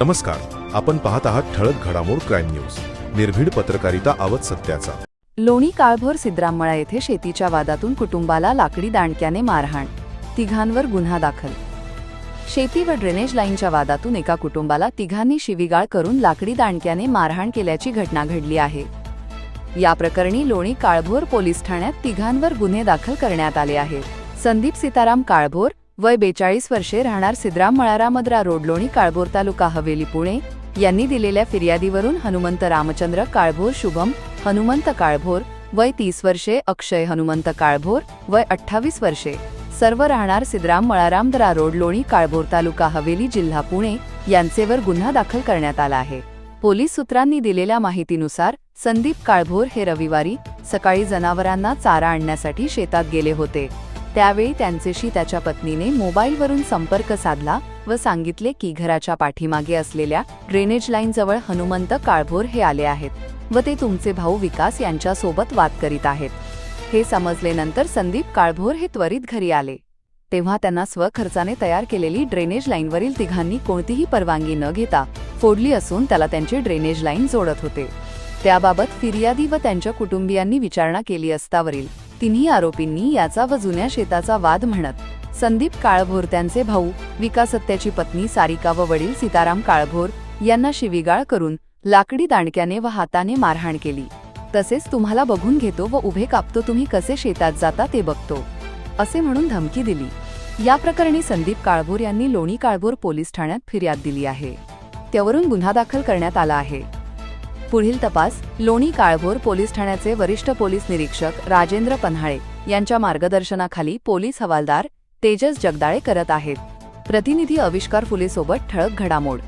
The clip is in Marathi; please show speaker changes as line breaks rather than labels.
नमस्कार आपण पाहत आहात ठळक घडामोड क्राईम न्यूज. निर्भीड पत्रकारिता आवत सत्याचा.
लोणी काळभोर सिद्रामळा येथे शेतीच्या वादातून कुटुंबाला लाकडी दांडक्याने मारहाण. तिघांवर गुन्हा दाखल. शेती व ड्रेनेज लाईनच्या वादातून एका कुटुंबाला तिघांनी शिवीगाळ करून लाकडी दांडक्याने मारहाण केल्याची घटना घडली आहे. या प्रकरणी लोणी काळभोर पोलीस ठाण्यात तिघांवर गुन्हे दाखल करण्यात आले आहेत. संदीप सीताराम काळभोर वय बेचाळीस वर्षे राहणार सिद्राम मळारा मद्रा रोड लोणी काळभोर तालुका हवेली पुणे. यांनी दिलेल्या फिर्यादीवरून हनुमंत रामचंद्र काळभोर शुभम हनुमंत काळभोर वय तीस वर्षे अक्षय हनुमंत काळभोर वय अठ्ठावीस वर्षे. सर्व राहणार सिद्राम मळारामदरा रोड लोणी काळभोर तालुका हवेली जिल्हा पुणे. यांचेवर गुन्हा दाखल करण्यात आला आहे. पोलीस सूत्रांनी दिलेल्या माहितीनुसार संदीप काळभोर हे रविवारी सकाळी जनावरांना चारा आणण्यासाठी शेतात गेले होते. त्यावेळी त्यांचेशी त्याच्या पत्नीने मोबाईलवरून संपर्क साधला व सांगितले की घराच्या पाठीमागे असलेल्या ड्रेनेज लाईनजवळ हनुमंत काळभोर हे आले आहेत व ते तुमचे भाऊ विकास यांच्यासोबत वाद करीत आहेत. हे समजल्यानंतर संदीप काळभोर हे त्वरित घरी आले. तेव्हा त्यांना स्वखर्चाने तयार केलेली ड्रेनेज लाईनवरील तिघांनी कोणतीही परवानगी न घेता फोडली असून त्याला त्यांची ड्रेनेज लाईन जोडत होते. त्याबाबत फिर्यादी व त्यांच्या कुटुंबियांनी विचारणा केली असतावरील तिन्ही आरोपींनी याचा व जुन्या शेताचा वाद म्हणत संदीप काळभोर त्यांचे भाऊ विकास सत्याची पत्नी सारिका व वडील सीताराम काळभोर यांना शिवीगाळ करून लाकडी दांडक्याने व हाताने मारहाण केली. तसेच तुम्हाला बघून घेतो व उभे कापतो तुम्ही कसे शेतात जाता ते बघतो असे म्हणून धमकी दिली. या प्रकरणी संदीप काळभोर यांनी लोणी काळभोर पोलीस ठाण्यात फिर्याद दिली आहे. त्यावरून गुन्हा दाखल करण्यात आला आहे. पुढील तपास लोणी काळभोर पोलीस ठाण्याचे वरिष्ठ पोलीस निरीक्षक राजेंद्र पन्हाळे यांच्या मार्गदर्शनाखाली पोलीस हवालदार तेजस जगदाळे करत आहेत. प्रतिनिधी आविष्कार फुलेसोबत ठळक घडामोड.